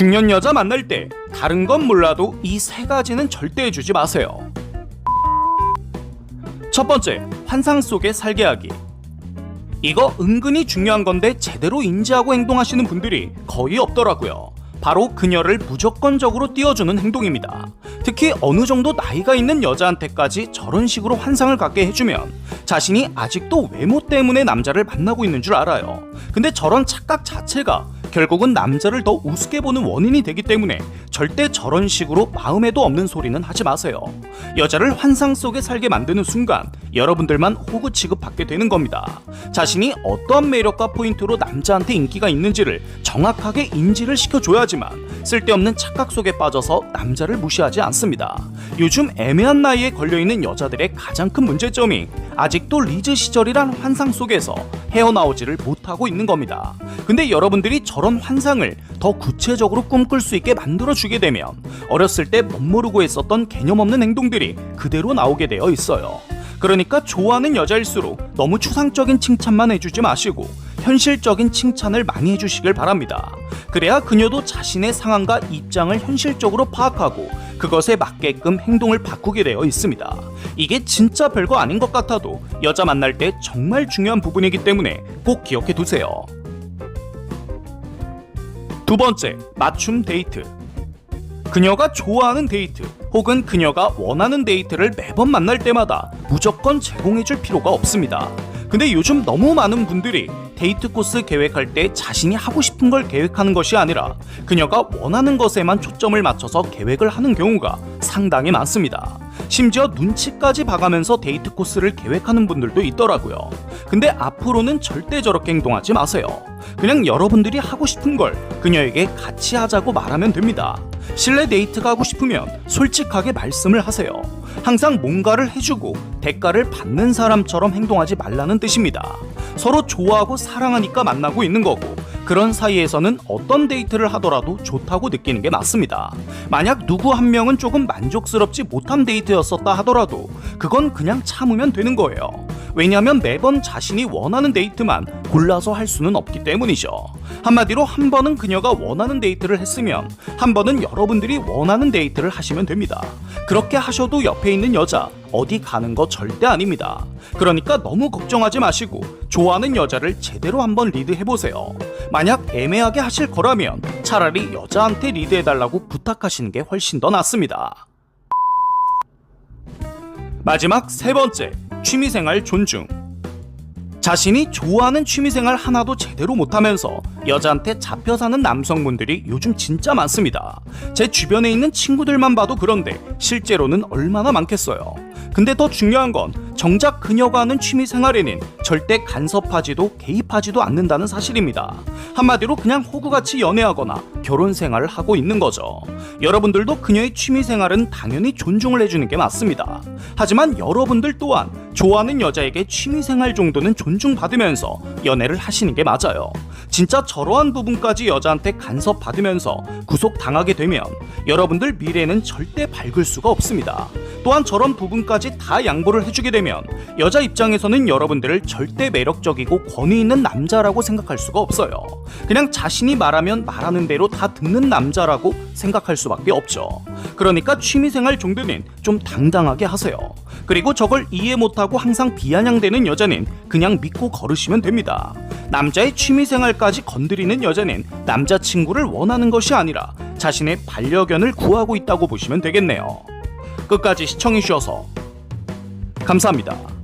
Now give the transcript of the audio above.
중년 여자 만날 때 다른 건 몰라도 이 세 가지는 절대 해주지 마세요. 첫 번째, 환상 속에 살게 하기. 이거 은근히 중요한 건데 제대로 인지하고 행동하시는 분들이 거의 없더라고요. 바로 그녀를 무조건적으로 띄워주는 행동입니다. 특히 어느 정도 나이가 있는 여자한테까지 저런 식으로 환상을 갖게 해주면 자신이 아직도 외모 때문에 남자를 만나고 있는 줄 알아요. 근데 저런 착각 자체가 결국은 남자를 더 우습게 보는 원인이 되기 때문에 절대 저런 식으로 마음에도 없는 소리는 하지 마세요. 여자를 환상 속에 살게 만드는 순간 여러분들만 호구 취급받게 되는 겁니다. 자신이 어떠한 매력과 포인트로 남자한테 인기가 있는지를 정확하게 인지를 시켜줘야지만 쓸데없는 착각 속에 빠져서 남자를 무시하지 않습니다. 요즘 애매한 나이에 걸려있는 여자들의 가장 큰 문제점이 아직도 리즈 시절이란 환상 속에서 헤어나오지를 못하고 있는 겁니다. 근데 여러분들이 저런 환상을 더 구체적으로 꿈꿀 수 있게 만들어주게 되면 어렸을 때 못 모르고 했었던 개념 없는 행동들이 그대로 나오게 되어 있어요. 그러니까 좋아하는 여자일수록 너무 추상적인 칭찬만 해주지 마시고 현실적인 칭찬을 많이 해주시길 바랍니다. 그래야 그녀도 자신의 상황과 입장을 현실적으로 파악하고 그것에 맞게끔 행동을 바꾸게 되어 있습니다. 이게 진짜 별거 아닌 것 같아도 여자 만날 때 정말 중요한 부분이기 때문에 꼭 기억해 두세요. 두 번째, 맞춤 데이트. 그녀가 좋아하는 데이트 혹은 그녀가 원하는 데이트를 매번 만날 때마다 무조건 제공해줄 필요가 없습니다. 근데 요즘 너무 많은 분들이 데이트 코스 계획할 때 자신이 하고 싶은 걸 계획하는 것이 아니라 그녀가 원하는 것에만 초점을 맞춰서 계획을 하는 경우가 상당히 많습니다. 심지어 눈치까지 봐가면서 데이트 코스를 계획하는 분들도 있더라고요. 근데 앞으로는 절대 저렇게 행동하지 마세요. 그냥 여러분들이 하고 싶은 걸 그녀에게 같이 하자고 말하면 됩니다. 실내 데이트가 하고 싶으면 솔직하게 말씀을 하세요. 항상 뭔가를 해주고 대가를 받는 사람처럼 행동하지 말라는 뜻입니다. 서로 좋아하고 사랑하니까 만나고 있는 거고 그런 사이에서는 어떤 데이트를 하더라도 좋다고 느끼는 게 맞습니다. 만약 누구 한 명은 조금 만족스럽지 못한 데이트였었다 하더라도 그건 그냥 참으면 되는 거예요. 왜냐하면 매번 자신이 원하는 데이트만 골라서 할 수는 없기 때문이죠. 한마디로 한 번은 그녀가 원하는 데이트를 했으면 한 번은 여러분들이 원하는 데이트를 하시면 됩니다. 그렇게 하셔도 옆에 있는 여자 어디 가는 거 절대 아닙니다. 그러니까 너무 걱정하지 마시고 좋아하는 여자를 제대로 한번 리드해 보세요. 만약 애매하게 하실 거라면 차라리 여자한테 리드해 달라고 부탁하시는 게 훨씬 더 낫습니다. 마지막 세 번째, 취미생활 존중. 자신이 좋아하는 취미생활 하나도 제대로 못하면서 여자한테 잡혀 사는 남성분들이 요즘 진짜 많습니다. 제 주변에 있는 친구들만 봐도 그런데 실제로는 얼마나 많겠어요. 근데 더 중요한 건 정작 그녀가 하는 취미 생활에는 절대 간섭하지도 개입하지도 않는다는 사실입니다. 한마디로 그냥 호구같이 연애하거나 결혼 생활을 하고 있는 거죠. 여러분들도 그녀의 취미 생활은 당연히 존중을 해주는 게 맞습니다. 하지만 여러분들 또한 좋아하는 여자에게 취미 생활 정도는 존중받으면서 연애를 하시는 게 맞아요. 진짜 저러한 부분까지 여자한테 간섭받으면서 구속당하게 되면 여러분들 미래는 절대 밝을 수가 없습니다. 또한 저런 부분까지 다 양보를 해주게 되면 여자 입장에서는 여러분들을 절대 매력적이고 권위 있는 남자라고 생각할 수가 없어요. 그냥 자신이 말하면 말하는 대로 다 듣는 남자라고 생각할 수밖에 없죠. 그러니까 취미생활 정도는 좀 당당하게 하세요. 그리고 저걸 이해 못하고 항상 비아냥대는 여자는 그냥 믿고 걸으시면 됩니다. 남자의 취미생활까지 건드리는 여자는 남자친구를 원하는 것이 아니라 자신의 반려견을 구하고 있다고 보시면 되겠네요. 끝까지 시청해주셔서 감사합니다.